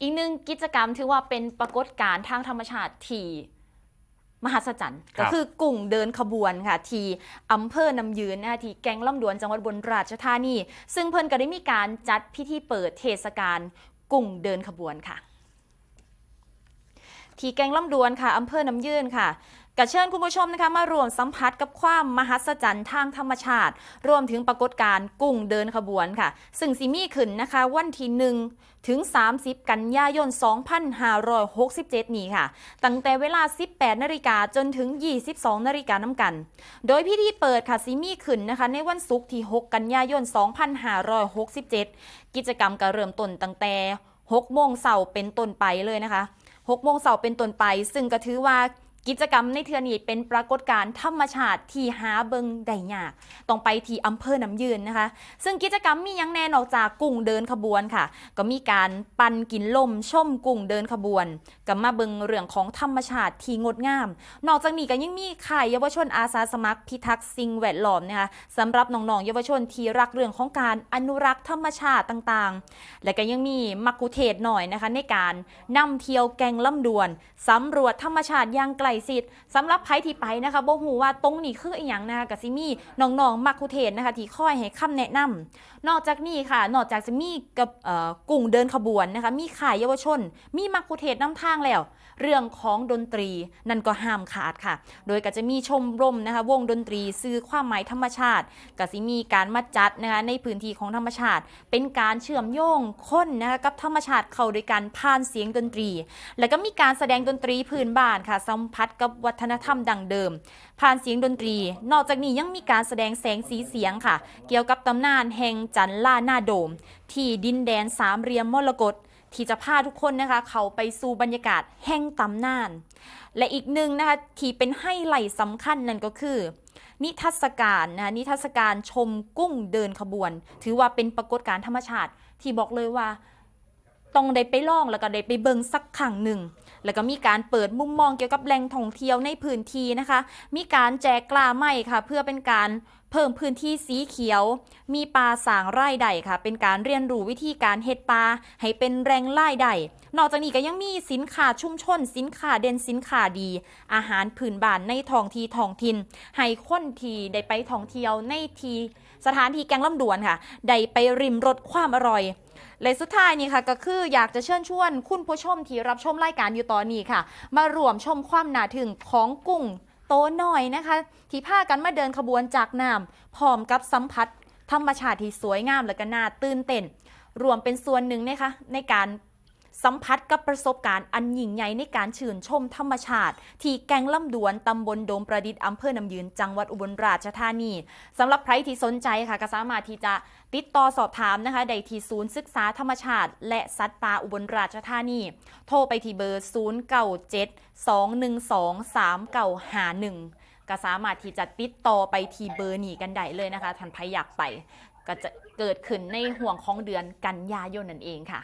อีกหนึ่งกิจกรรมถือว่าเป็นปรากฏการณ์ทางธรรมชาติที่มหัศจรรย์ครัก็บคือกลุ่งเดินขบวนค่ะ ที่อำเภอนำยืนนะคะที่แกงล่ำดวนจังหวัดอุบนราชธานี ซึ่งเพิ่นก็ได้มีการจัดพิธีเปิดเทศกาลกลุ่งเดินขบวนค่ะ ที่แกงล่ำดวนค่ะอำเภอน้ำยื่นค่ะกระเชิญคุณผู้ชมนะคะมารวมสัมผัสกับความมหัศจรรย์ทางธรรมชาติ รวมถึงปรากฏการณ์กุ้งเดินขบวนค่ะ ซึ่งสิมีขึ้นนะคะ วันที่หนึ่งถึง 30 กันยายน 2567 นี้ค่ะ ตั้งแต่เวลา 18 นาฬิกาจนถึง 22 นาฬิกาน้ำกัน โดยพิธีเปิดค่ะสิมีขึ้นนะคะ ในวันศุกร์ที่ 6 กันยายน 2567 กิจกรรมก็เริ่มต้นตั้งแต่6โมงเสาร์เป็นต้นไปเลยนะคะ 6โมงเสาร์เป็นต้นไป ซึ่งก็ถือว่า กิจกรรมในเทือนี้เป็นปรากฏการณ์ธรรมชาติที่หาเบิงได้ยาก ต้องไปที่อำเภอน้ำยืนนะคะ ซึ่งกิจกรรมมียังแน่นอกจากกุ้งเดินขบวนค่ะ ก็มีการปั่นกินลมชมกุ้งเดินขบวนกับมาเบิงเรื่องของธรรมชาติที่งดงาม นอกจากนี้ก็ยังมีข่ายเยาวชนอาสาสมัครพิทักษ์สิ่งแวดล้อมนะคะสำหรับน้องๆเยาวชนที่รักเรื่องของการอนุรักษ์ธรรมชาติต่างๆ และก็ยังมีมักคุเทศหน่อยนะคะในการนำเที่ยวแกงล่ำดวนสำรวจธรรมชาติอย่างไกลชิดสำหรับใครที่ไปนะคะบ่ฮู้ว่าตรงนี้คืออีหยังนะคะก็สิมี่น้องๆมักคุเทศนะคะที่คอยให้คำแนะนำนอกจากนี้ค่ะ นอกจากจะมีกับกลุ่มเดินขบวนนะคะ มีขายเยาวชน มีมักคุเทศก์นำทางแล้ว เรื่องของดนตรีนั่นก็ห้ามขาดค่ะ โดยก็จะมีชมรมนะคะ วงดนตรีซื้อความหมายธรรมชาติก็สิมีการมาจัดนะคะในพื้นที่ของธรรมชาติ เป็นการเชื่อมโยงคนนะคะกับธรรมชาติเข้าด้วยกันผ่านเสียงดนตรี แล้วก็มีการแสดงดนตรีพื้นบ้านค่ะสัมผัสกับวัฒนธรรมดังเดิม ผ่านเสียงดนตรี นอกจากนี้ยังมีการแสดงแสงสีเสียงค่ะ เกี่ยวกับตำนานแห่งจันล่าหน้าโดม ที่ดินแดนสามเหลี่ยมมรกตที่จะพาทุกคนนะคะ เขาไปสู่บรรยากาศแห่งตำนาน และอีกหนึ่งนะคะที่เป็นไฮไลท์สำคัญนั่นก็คือ นิทรรศการนะคะนิทรรศการชมกุ้งเดินขบวน ถือว่าเป็นปรากฏการณ์ธรรมชาติที่บอกเลยว่า ต้องได้ไปลองแล้วก็ได้ไปเบิงสักครั้งหนึ่ง แล้วก็มีการเปิดมุมมองเกี่ยวกับแหล่งท่องเที่ยวในพื้นที่นะคะ มีการแจกกล้าไม้ค่ะ เพื่อเป็นการเพิ่มพื้นที่สีเขียว มีปลาสางไร่ใดค่ะ เป็นการเรียนรู้วิธีการเฮ็ดปลาให้เป็นแรงไล่ใดนอกจากนี้ก็ยังมีสินค้าชุมชน สินค้าเด่นสินค้าดี อาหารพื้นบ้านในท้องที่ท้องถิ่นให้คนที่ได้ไปท่องเที่ยวในที่สถานที่แกงลำดวนค่ะ ได้ไปริมรสความอร่อย และสุดท้ายนี่ค่ะก็คืออยากจะเชิญชวนคุณผู้ชมที่รับชมรายการอยู่ตอนนี้ค่ะ มารวมชมความน่าถึงของกุ้งโตหน่อยนะคะ ที่พากันมาเดินขบวนจากน้ำพร้อมกับสัมผัสธรรมชาติที่สวยงามและก็น่าตื่นเต้นรวมเป็นส่วนหนึ่งนะคะในการ สัมผัสกับประสบการณ์อันยิ่งใหญ่ในการชื่นชมธรรมชาติ ที่แกงล่ำดวนตำบลโดมประดิษฐ์อำเภอน้ำยืนจังหวัดอุบลราชธานีสำหรับใครที่สนใจค่ะก็สามารถที่จะติดต่อสอบถามนะคะได้ที่ศูนย์ศึกษาธรรมชาติ และสัตว์ป่าอุบลราชธานี โทรไปที่เบอร์ 0 9 7 2 1 2 3 9 5 1 ก็สามารถที่จะติดต่อไปที่เบอร์นี้กันได้เลยนะคะท่านใครอยากไป ก็จะเกิดขึ้นในห่วงของเดือนกันยายนนั่นเองค่ะ